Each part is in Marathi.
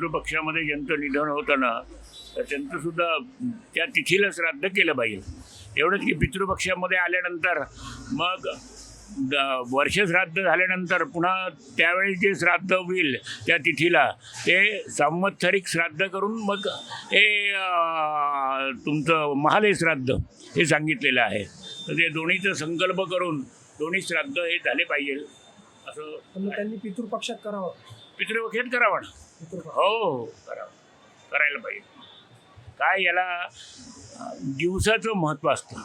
पितृपक्षामध्ये ज्यांचं निधन होतं ना तर त्यांचं सुद्धा त्या तिथीला श्राद्ध केलं पाहिजे. एवढंच की पितृपक्षामध्ये आल्यानंतर मग द- वर्षश्राद्ध झाल्यानंतर पुन्हा त्यावेळी जे श्राद्ध होईल त्या तिथीला ते संवत्सरिक श्राद्ध करून मग हे तुमचं महालय श्राद्ध हे सांगितलेलं आहे. तर ते दोन्हीचा संकल्प करून दोन्ही श्राद्ध हे झाले पाहिजे असं त्यांनी पितृपक्षात करावं. पितृपक्षात करावं ना. हो हो करावं. करायला पाहिजे. काय याला दिवसाचं महत्त्व असतं.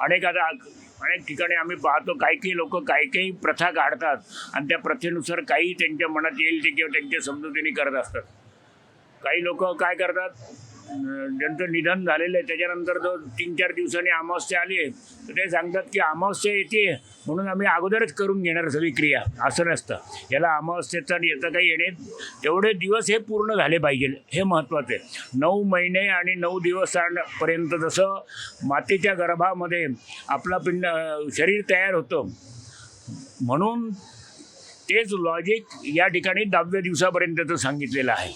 अनेक आता अनेक ठिकाणी आम्ही पाहतो काही काही लोक काही काही प्रथा काढतात आणि त्या प्रथेनुसार काही त्यांच्या मनात येईल ते किंवा त्यांच्या समजुतीने करत असतात. काही लोक काय करतात ज्यांचं निधन झालेलं आहे त्याच्यानंतर जो तीन चार दिवसांनी अमावस्या आली आहे तर ते सांगतात की अमावस्या येते म्हणून आम्ही अगोदरच करून घेणार सगळी क्रिया असं नसतं. याला अमावस्येचा आणि याचं काही येणे तेवढे दिवस हे पूर्ण झाले पाहिजे हे महत्त्वाचं आहे. नऊ महिने आणि नऊ दिवसांपर्यंत जसं मातेच्या गर्भामध्ये आपला पिंड शरीर तयार होतं म्हणून तेच लॉजिक या ठिकाणी दहाव्या दिवसापर्यंतचं सांगितलेलं आहे.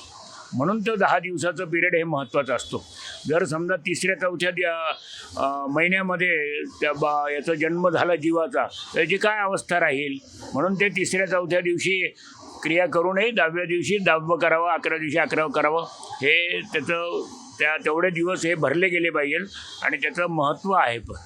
म्हणून तो दहा दिवसाचं पिरियड हे महत्त्वाचं असतो. जर समजा तिसऱ्या चौथ्या महिन्यामध्ये त्या बा याचा जन्म झाला जीवाचा त्याची काय अवस्था राहील? म्हणून ते तिसऱ्या चौथ्या दिवशी क्रिया करूनही दहाव्या दिवशी दहावं करावं अकरा दिवशी अकरावं करावं. हे त्याचं त्या तेवढे दिवस हे भरले गेले पाहिजे आणि त्याचं महत्त्व आहे पण.